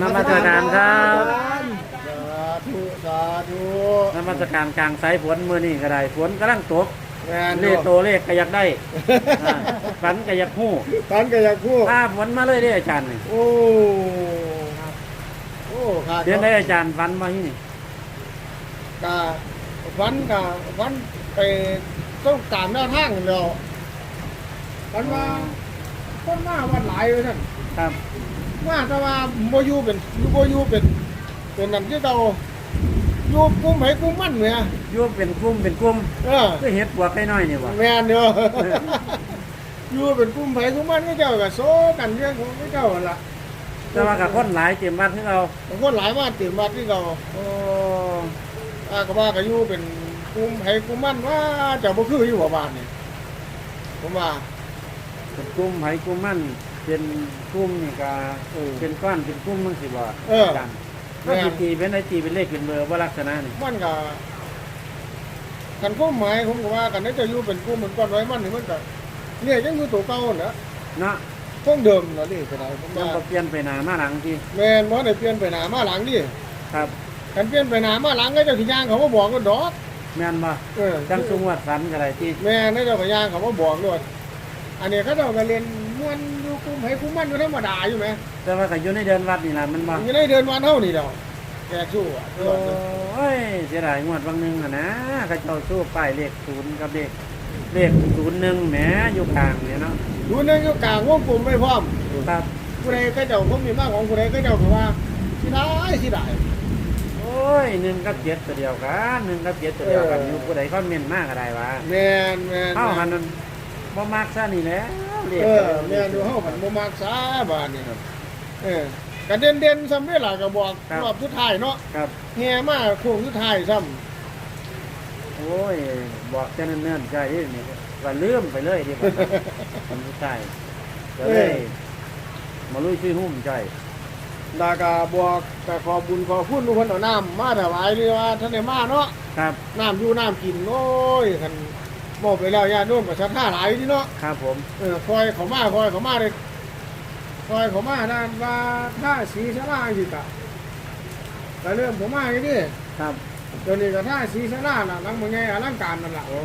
นมัสการครับสาธุสาธุนมัสการกลางสายฝนมื้อนี้ก็ได้ฝนกำลังตกแม่นเลขโตเลขก็อยากได้อ่าฝันก็อยากฮู้ตันก็อยากพูดถ้าฝนมาเลยเด้อาจารย์นี่โอ้โอ้ขาดเดือนได้อาจารย์ฝันมาที่นี่กะฟันกะฟันไปต้องตามหน้าทางแล้วฟันว่าคนมาวัดหลายเลยท่านครับ มาแต่ว่าโมยูเป็นอยู่โมยูเป็นเป็นนั่นที่เราอยู่กลุ่มไหกลุ่มมันเนี่ยอยู่เป็นกลุ่มเป็นกลุ่มเออคือเฮ็ดปวกน้อยๆนี่บ่แม่นเนาะอยู่เป็นกลุ่มไหกลุ่มมันก็เจ้าก็โซกันเรื่องของเขาเจ้าหั่นล่ะแต่ว่ากับคนหลายเต็มบ้านคือเราบางคนหลายมาตื่นมาที่เราโอ้อาก็ว่าก็อยู่เป็นกลุ่มไหกลุ่มมันว่าเจ้าบ่คืออยู่หัวบ้านนี่ผมว่าเป็นกลุ่มไผกลุ่มมัน เป็นกลุ่มนี่ก็เออ เป็นก้อนเป็นกลุ่มมันสิบ่เออาจารย์ถ้าสิตีเป็นไดตีเป็นเลขเป็นเบอร์บ่ลักษณะนี่มันก็กันข้อหมายผมก็ว่ากันน่าจะอยู่เป็นกลุ่มเหมือนก้อนไว้มันนี่มันก็เนี่ยยังอยู่ตัวเก่าน่ะเนาะคงเดิมน่ะนี่ก็ได้ผมยังว่าบ่เปลี่ยนไปหน้ามาหลังที่แม่นบ่ได้เปลี่ยนไปหน้ามาหลังดิครับ กันเปลี่ยนไปหน้ามาหลังก็เจ้าสิย่างเขามาบอกก็ดอกแม่นบ่เออ จังสุงวัดฝันก็ได้ที่แม่นเจ้าก็ย่างเขามาบอกด้วยอันนี้เขาเจ้าก็เรียนม่วน อยู่กลุ่มไหกลุ่มมันอยู่ธรรมดาอยู่ไหมแต่ว่าก็อยู่ในเดือนวัดนี่ล่ะมันบ่ยังได้เดินวันเท่านี้เดียวแกสู้อะโอ้ยเสียดายงวดบางหนึงอะนะเขาเจ้าสู้ป้ายเลขศูนย์กับเลขเลขศูนย์หนึ่งแหมอยู่กลางเนี่ยเนาะดูนึงอยู่กลางวงกลมไม่พร้อมครับผู้ใดก็เจ้าผมมีมากของผู้ใดก็เจ้าก็ว่าสิได้สิได้โอ้ยหนึ่งกับเจ็ดตัวเดียวกันหนึ่งกับเจ็ดตัวเดียวกันอยู่ผู้ใดก็เม่นมากก็ได้วะแม่นแม่นเท่ากันนั้นบ่มักซะนี่แหละ เลขเออแม่นดูเฮาผันบ่มักษาบาดนี่เออก็เด่นเด่นๆซ้ำเวลาก็บอกรอบสุดท้ายเนาะครับ แห่มาโค้งสุดท้ายซ้โอ้ย บอกจะเนิ่นๆใจนี่ก็ลืมไปเลยดีกว่าคนผู้ชายก็เลย มาลุยช่วยหุ้มใจำแล้วก็บอกก็ขอบุญขอคุณทุกคนเอาน้ำมาถวายหรือว่าท่านได้มาเนาะครับ น้ำอยู่น้ำกินโอ้ยคัน บอกไปแล้วญาติโยมก็ศรัทธาหลายที่เนาะครับผม เออคอยเขามาคอยเขามาเลยคอยเขามาด้านว่าถ้าสีสลาอยู่กะแต่เรื่องผมมาอย่างนี้ครับเดี๋ยวนี้ก็ถ้าสีสลาน่ะหลังมันไงอลังการนั่นแหละโอ้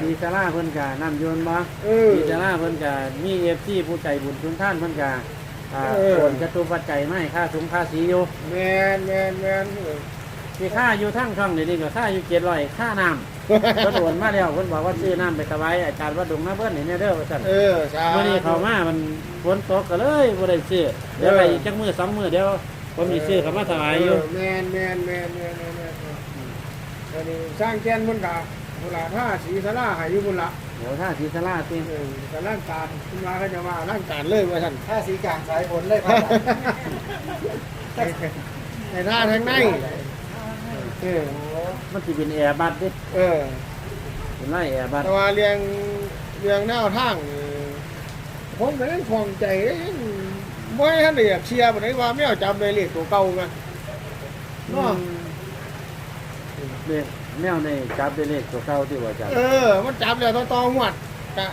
สีสาราเพิ่นกะน้ำยนต์บ่เออ สีสาราเพิ่นกะมีเอฟซีผู้ใจบุญทุนท่านเพิ่นกะอ่าเออโอนจตุปัจจัยไม่ค่าถุงค่าสีอยู่แมนแมนแมนเออที่ค่าอยู่ทั้งช่องนี่นี่ก็ค่าอยู่เจ็ดร้อยค่าน้ำ เพิ่นโอนมาแล้วเพิ่นบอกว่าซื้อน้ำไปถวายอาจารย์วัดดงนะเพิ่นนี่แน่เด้อว่าซั่นเออใช่มื่อนี้เขามามันฝนตกก็เลยบ่ได้ซื้อเดี๋ยวไปอีกจักมื้อสองมื้อเดี๋ยวผมมีซื้อเขามาถวายอยู่เแมนแมนแมนแมนแมนแมนเดี๋ยวนี้สร้างแกนมันกะบุระถ้าสีสลาใหายอยู่บุละเดี๋ยวถ้าสีสลาติเออแต่ร่างการขึ้นมาก็จะมาร่างการเลยว่าท่านถ้าสีกลางสายฝนเลยครับในท่าทางใน เออมันสิเป็นแอร์บัสเด้เออเป็นไรแอร์บัสแต่ว่าเรียงเรียงแนวทางเออผมก็ยังคล่องใจเอ้ยบ่ให้ท่านได้อยากเชียร์บ่ได้ว่าไม่เอาจำได้เลขตัวเก่าไงเนาะเลขแนวในจับได้เลขตัวเก่าที่ว่าจับเออ มันจับแล้วต่อต่อหวดกะ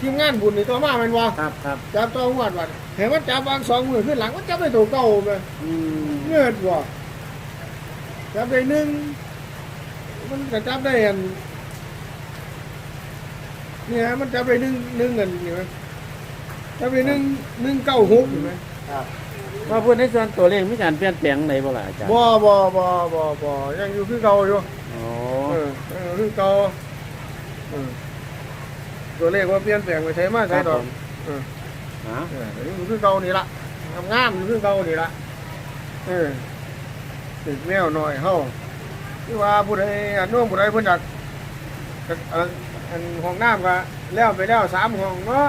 ทีมงานบุญนี่ตัวมาแม่นบ่ครับครับจับต่อหวดว่าเห็นมันจับวางสองมือขึ้นหลังมันจับได้ตัวเก่าแม่อืมเงิดบ่ จับได้หนึ่งมันก็จับได้อันเนี่ยมันจับได้หนึ่งหนึ่งเงินนี่ไหมจับได้หนึ่งหนึ่งเก้าหกเห็นไหมครับว่าพูดในส่วนตัวเลขมีการเปลี่ยนแปลงไหนบ่ล่ะอาจารย์บ่บ่บ่บ่บ่ยังอยู่คือเก่าอยู่โอ้เออยังอยู่คือเก่าเออตัวเลขว่าเปลี่ยนแปลงไปใช้มาคใช้รับดผอกมเออฮะเออยังอยู่คือเก่านี่ละทำงานอยู่คือเก่านี่ละเออ ติดแนวหน่อยเฮาที่ว่าผู้ใดอันโน้มผู้ใดเพิ่นอยากก็เอ่ออันห้องน้ำก็แล้วไปแล้วสามห้องเนาะ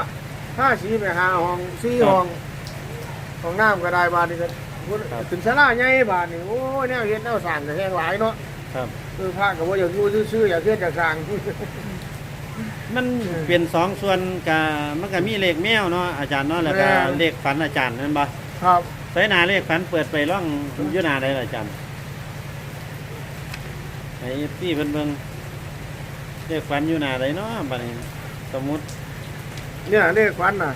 ถ้าสีไปหาห้องสี่ห้องห้องน้ำก็ได้บาทนี่ก็ถึงสลาใหญ่บาทนี่โอ้ยแนวเฮ็ดแนวสร้างก็แห้งหลายเนาะครับคือพระก็บ่อยากอยู่ซื่อๆอยากเฮ็ดอยากสร้างมันเปลี่ยนสองส่วนกะมันก็มีเลขแมวเนาะอาจารย์เนาะแล้วก็แม่นเลขฝันอาจารย์นั่นบ่ครับ ใส่หนาเลขฝันเปิดไปร่องอยู่หนาได้ล่ะอาจารย์ไอ้พี่เพิ่นเบิ่งเลขฝันอยู่หนาได้เนาะบัดนี้สมมุติเนี่ยเลขควันน่ะ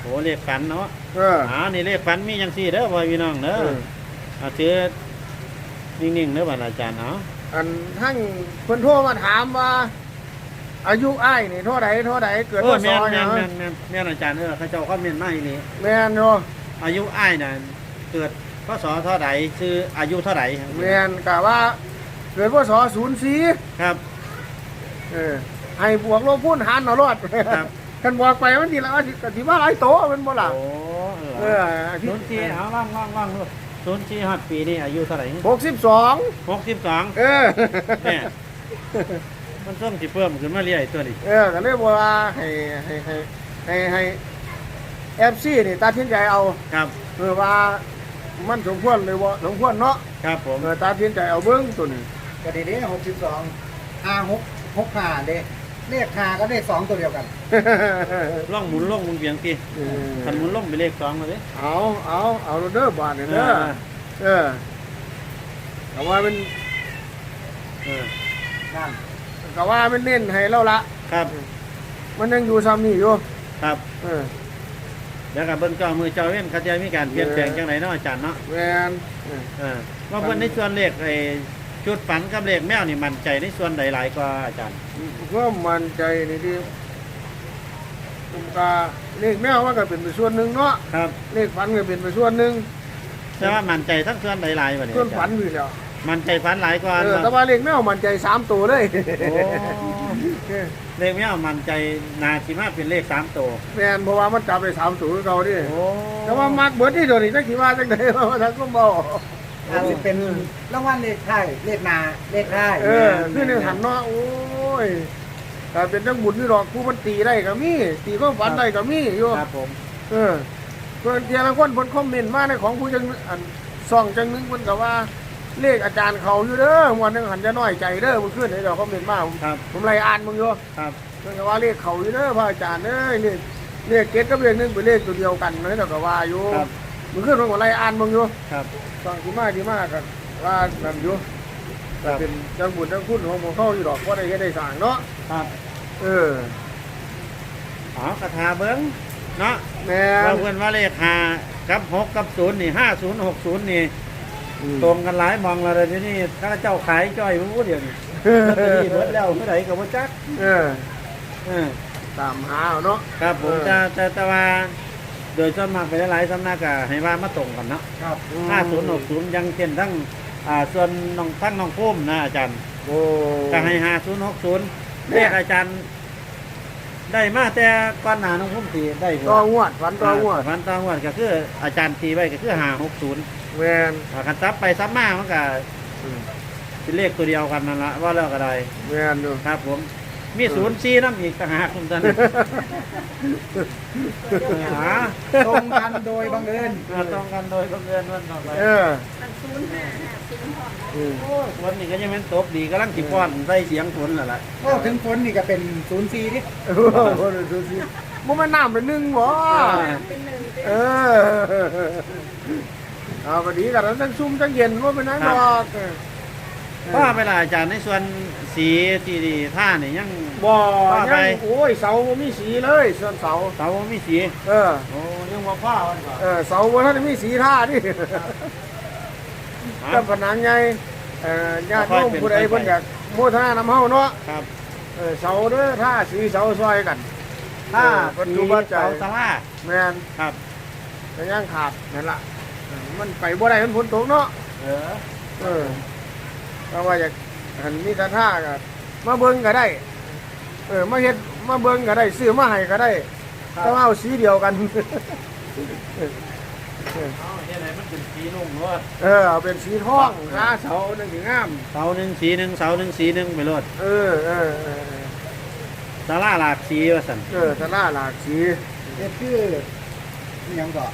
โหเลขฝันเนาะเอออ๋อนี่เลขฝันมีจังซี่เด้อพ่อพี่น้องเด้อเออเอาถือนิ่งๆเด้อบัดอาจารย์เอาอันทั้งเพิ่นโทรมาถามว่า อายุอ้ายนี่เท่าใดเท่าใดเกิดเอพอศแม่นหแม่ยันงแม่นแม่นแม่นอาจารย์เออเขาเจ้าคอมเมนต์มาอีนี่แม่นเนาะ อายุอ้ายน่ะเกิดพศเท่าใดชื่ออายุเท่าใดแม่นกะว่าเกิดพศ04ครับเออให้บวกลบพูนหารเอารอดครับกันบอกไปมันสิละว่าสิก็สิว่าหลายโตมันบ่ล่ะโอ้เออศูนย์สี่เอาล่างล่างล่างดูศูนย์สี่ห้าปีนี่อายุเท่าไหร่62หกสิบสองเออเนี่ยมันส้มสิเพิ่มขึ้นมาเรื่อยตัวนี้เออก็เลยบอกว่าให้ให้ให้ให้ให้ เอฟซีนี่ตัดสินใจเอาครับเออว่ามันสมควรเลยว่าสมควรเนาะครับผมเออตัดสินใจเอาเบิ้งตัวนี้ก็ดีดีหกสิบสองห้าหกหกห้าเด้เลขห้าก็เลขสองตัวเดียวกันล่องหมุนล่องหมุนเบียงตีเออคันหมุนล่องไปเลขสองมาดิเอาเอาเอาเด้อบาทนี่เอเด้ออเออก็ว่ามันเออนั่นก็ว่ามันเน้นให้เราละครับ มันยังอยู่ซ้ำนี่อยู่ครับ เออ แล้วกับเบิ้งเจ้ามือเจ้าเว้นเขาจะมีการเปลี่ยนแปลงจังไหนเนาะอาจารย์เนาะแมนเออเออว่าเพิ่นในส่วนเลขไอ้จุดฝันกับเลขแมวนี่มั่นใจในส่วนใดหลายกว่าอาจารย์ก็มั่นใจนี่ที่ผมก็เลขแมวมันก็เป็นไปส่วนหนึ่งเนาะครับเลขฝันก็เป็นไปส่วนหนึ่งแต่ว่ามั่นใจทั้งส่วนใดหลายบ่เนี่ยส่วนอาจาฝัรนย์อยู่แล้ว มั่นใจฝันหลายกว่าเออเนาะแต่ว่าเลขแมวมันใจสามตัวเลยโอ้เลขแมวมั่นใจนาสิมาเป็นเลขสามตัวแมนเพราะว่ามันจับไปสามตัวคือเราดิโอ้แต่ว่ามักเบิดที่ตัวนี้จักสิว่าจังได๋ว่าทั้งก็บอกอาจจะเป็นรางวัลเลขท้ายเลขหนาเลขท้ายเออคือในหันเนาะโอ้ยแต่เป็นจังบุญนี่ดอกผู้มันตีได้ก็มีตีก็ฝันได้ก็มีอยู่ครับผม เออเพิ่นเทียละคนเพิ่นคอมเมนต์มาในของผู้จังอันซ่องจังหนึงเพิ่นก็ว่า เลขอาจารย์เขาอยู่เด้อวันหนึงหันจะน้อยใจเด้อเมื่อคืนนี้เดี๋ยวคอมเมนต์มาผมครับผมไล่อ่านมึงอยู่ครับเพิ่นก็ว่าเลขเขาอยู่เด้อพระอาจารย์เอ้ยเลขเลขเกตกับเลขหนึงเป็นเลขตัวเดียวกันเนาะเดี๋ยวก็ว่าอยู่ครับเมื่อคืนเพิ่นก็ไล่อ่านมึงอยู่ครับฟังที่มาที่มากันว่านั่นอยู่ครับเป็นจังบุญจังคุณของหมู่เขาอยู่ดอกว่าได้เฮ็ดได้สร้างเนาะครับเอออ๋อกระทาเบิ้งเนาะแม่ว่านเพื่อนว่าเลขห้ากับหกกับศูนย์นี่ห้าศูนย์หกศูนย์นี่ ตรงกันหลายมองเราเดี๋ยวนี่ข้าเจ้าขายจ้อยผู้เดียวนี้ลอตเอเดแล้วเมื่อไหร่ก็บ่จักตามหาเนาะครับผมจะจะตะวันโดยส่วนมากไปหลายสำนักก็ให้ว่ามาตรงกันเนาะครับาศูนย์ยังเช่นทั้งส่วนน้องทั้งน้องพุ่มนะอาจารย์โอ้ห้าศูนย์หกศูนย์เลขอาจารย์ ได้มาแต่ก้อนหนาน้องพุ่มตีได้ต่องวดฝันต่องวดฝันต่องวดก็คืออาจารย์ตีไว้ก็คือหาหกศูนย์ แมนถ้ากันซับไปซับมามันก็อืมเลขตัวเดียวกันนั่นละว่าแล้วอะได้แมนอยู่ ครับ ผมมีศูนย์ซีน้ำอีกต่างหากคุณท่านหาตรงกันโดยบังเอิญตรงกันโดยบังเอิญวันต่อไปเออศูนย์ห้าห้ศูนย์หกอืโอ้วันนี้ก็ยังเป็นตบดีกำลังจิบป้อนใส่เสียงฝนแล้วล่ะโอ้ถึงฝนนี่ก็เป็นศูนย์สี่ที่โอ้โหศูนย์ซีมันมาน้ำเป็นหนึ่งบ่เป็นหนึ่งเออ เอาก็ดีกันแล้วทั้งซุ่มทั้งเย็นว่าเป็นนังดอกเออพ่อไปละอาจารย์ในส่วนสีที่ดีท่านี่ยังบ่ว่าไปยังโอ้ยเสาบ่มีสีเลย ส่วนเสาเสาบ่มีสี เออโอ้ยังว่าพ่อวันก่อนเออเสาบ่ทันได้มีสีท่าดิครัก็บผนังไงเอ่อญาติโยมค่อยเป็นผู้ใดค่อยไปเพิ่นอยากโมทนานำเฮาเนาะครับเออเสาเด้อท่าสีเสาซอยกันท่าเออปัจสีจุบันใจเสาสลาแม่นครับก็ยังขาดนั่นล่ะเออ มันไปบ่ได้มันฝนตกเนาะ เออเออก็ว่าอยากหันมีท่าท่าก็มาเบิ่งก็ได้ เออ มาเฮ็ดมาเบิ่งก็ได้ซื้อมาให้ก็ได้แต่ว่าเอาสีเดียวกัน เอาเฮ็ดให้มันเป็นสีนุ่มรถเออเอาเป็นสีทองนะเสานั่นสิงาม เสาหนึ่งสีหนึ่งเสาหนึ่งสีหนึ่งไปรถเออเออเออเออสาราหลากสีว่าสันเออตะล่าหลากสีเด็กชื่ออิหยังก็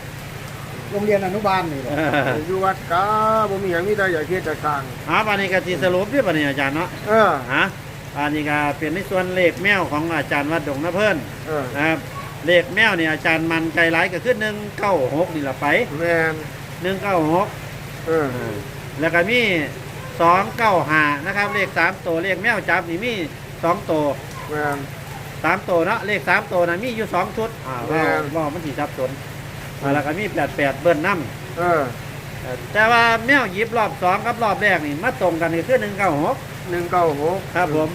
โรงเรียนอนุบาลนี่เหรอเอออยู่วัดกาบ่มีหยังมีแต่อยากเฮ็ดจากสร้างหาปานนี้ก็สิสรุปที่ปานนี้อาจารย์เนาะเออฮะอันนี้ก็เป็นในส่วนเลขแมวของอาจารย์วัดดงนะเพิ่นเออนะครับเลขแมวเนี่ยอาจารย์มันใจร้ายก็คือหนึ่งเก้าหกนี่ละไปแม่นหนึ่งเก้าหกเออแล้วก็มีสองเก้าหานะครับ เลขสามตัวเลขแมวจับนี่มีสองตัวแม่นสามตัวเนาะเลขสามตัวนะมีอยู่สองชุดอ่าแม่ว่านว่ามันสีซับสนอ่า แล้วก็มีแปดแปดเบิ้ลน้เออำเอ่อแต่ว่าแมวหยิบรอบสองกับรอบแรกนี่มาตรงกันนี่คือหนึ่งเก้าหกหนึ่งเก้าหกครับผม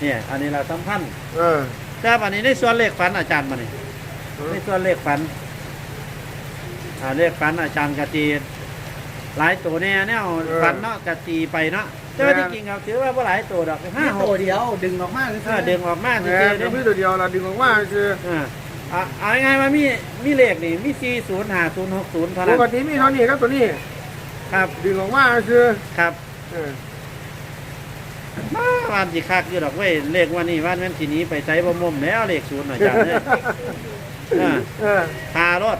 เนี่ยอันนี้เราสำคัญเออแต่วันนี้ในส่วนเลขฝันอาจารย์มานี่ในส่วนเลขฝันอ่าเลขฝันอาจารย์กะตีหลายตัวแน่แนวฝันเนาะกะตีไปเนาะแต่ว่าที่จริงเราถือว่าบ่หลายตัวดอกห้าห้าหตัวกเดียว ดึงออกมาเลยเออดึงออกมาแหสิม่เด้ก็มีตัวเดียวเราดึงออกมาคือ อ่าอะเอาง่ายๆว่ามีมีเลขนี่มีสี่ศูนย์ห้าศูนย์หกศูนย์เท่าปนั้นกติมีเท่านี้ครับตัวนี้ครับดึงออกมาคือครับเออมาวันสิคักอยู่ดอกเว้ยเลขวันนี้วันแม่นทีนี้ไปใช้บ่มุมแล้วเลขศูนย์อาจารย์เนี่ยอ่าเออทารถ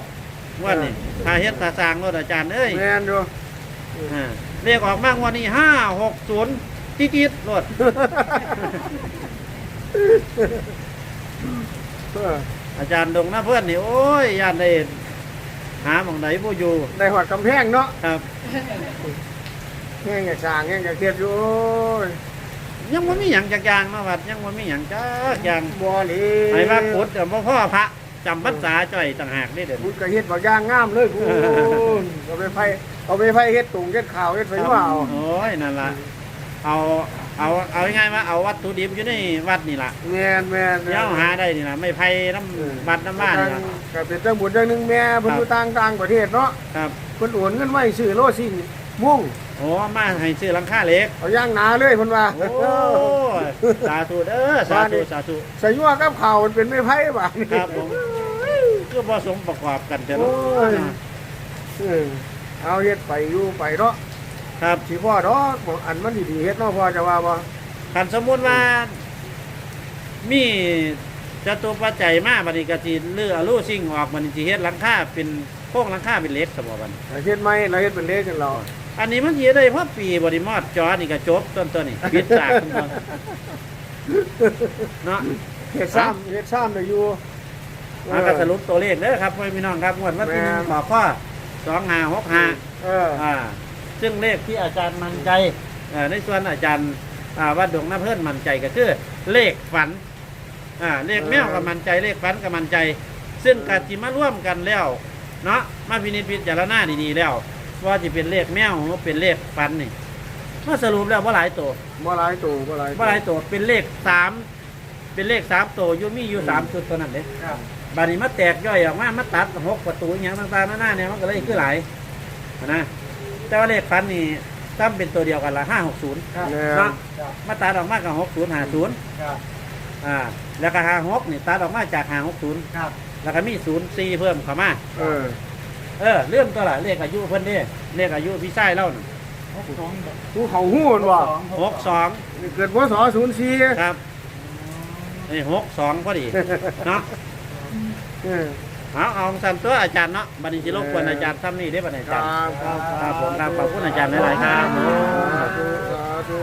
วันนี้ทาเฮ็ดทาสร้างรถอาจารย์เอ้ยแมนดูอ่าเลขออกมากวันนี้ห้าหกศูนย์จี๊ดๆรถ เออ อาจารย์ดงนะเพื่อนนี่โอ้ยยานได้หาหมองไหนผู้อยู่ในหอดกำแพงเนาะครับแง่งกับสร้างแง่งกับเทียดอยู่โอ้ยยังว่ามีหยังจักอย่างเนาะวัดยังว่ามีหยังจักอย่างบ่หลีไอ้ว่าพุทธกับพ่อพระจำพรรษาจ่อยต่างหากนี่เด่นพุดกระเฮ็ดบักย่างงามเลยกูเอาไปไฟเอาไปไฟเฮ็ดตุงเฮ็ดข่าวเฮ็ดไฟว่าเอา โอ้ยนั่นล่ะเอา เอาเอาง่ายๆว่าเอาวัตถุดิบอยู่ในวัดนี่ล่ะแมนแมนเย้าหาได้นี่ล่ะไม่ไผ่น้ำวัดน้ำบ้านนี่ล่ะก็เป็นจังบุญจังหนึงแม่เพิ่นอยู่ต่างต่างประเทศเนาะครับเพิ่นโอนเงินไว้ซื้อโลซิ่งมุ่งโอ้มาให้ซื้อหลังคาเหล็กเอาย่างหนาเลยเพิ่นว่า โอ้สาธุเด้อสาธุสาธุใส่ยั่วกับข่าวมันเป็นไม่ไพ่บ่าดนี่ครับผมก็ผสมประกอบกันแต่โอ้เนาะยเออเอาเฮ็ดไปอยู่ไปเนาะ ครับสิพ่อดอกบ่อันมันดีๆเฮ็ดเนาะพ่อจะว่าบ่คันสมมุติว่า มีจตุปัจจัยมาบัดนี้ก็สิเลือลู่สิ่งออกบัดนี้สิเฮ็ดหลังคาเป็นโค้งหลังคาเป็นเหล็กสมบ่บัดนี้เฮ็ดไหมเราเฮ็ดเป็นเลขกันเราอันนี้มันสิได้เพราะปีบ่ได้มอดจอนี่ก็จบต้นตัวนี่ปิดฉากต้นตัวเนาะ เฮ็ดซ้ำเฮ็ดซ้ำได้อยู่ มาก็สรุปตัวเลขเด้อครับพ่อพี่น้องครับงวดวันที่หนึ่งขอข้อ2565เออ อ่า ซึ่งเลขที่อาจารย์มั่นใจเอ่อในส่วนอาจารย์อ่าวัดดงน้ำเพื่อนมั่นใจก็คือเลขฝันอ่าเลขแมวกับมั่นใจเลขฝันกับมั่นใจ ซึ่งกาจิมาร่วมกันแล้วเนาะมาพินิจพิจารณาดีๆแล้ว ว่าจะเป็นเลขแมวหรือเป็นเลขฝันนี่มาสรุปแล้วว่าหลายตัวบ่หลายตัวบ่หลายว่าหลายตัวเป็นเลขสามเป็นเลขสามตัวอยูมีอยู่สามจุดเท่านั้นเด้ครับบานี้มาแตกย่อยออกมามาตัดหกประตูอหย่างต่างๆนานาเนี่ยมันก็เลยคือหลายนะ แต่ว่าเลขฝันนี่ตั้มเป็นตัวเดียวกันละห้าหกศูนย์ครับแม่เนาะครับมาตัดออกมากับหกศูนย์หาศูนย์ครับอ่าแล้วก็หาหกนี่ตัดออกมาจากหาหกศูนย์ครับแล้วก็มีศูนย์สี่เพิ่มเข้ามาเออ เออเรื่องตัวละเลขอายุเพิ่นเด้เลขอายุพี่ชายเล่าน่ะหกสองกูเขาฮู้มันว่าหกสองนี่เกิดพศ04ครับนี่หกสองพอดีเนาะ เออ เอาเอาสั่นตัวอาจารย์เนาะบัดนี้สิรบกวนอาจารย์ซ้ำนี่ได้อบัดนี้อาคจารรัย์บครับ ครับผมครับขอบคุณอาจารย์หลายๆครับ สาธุสาธุ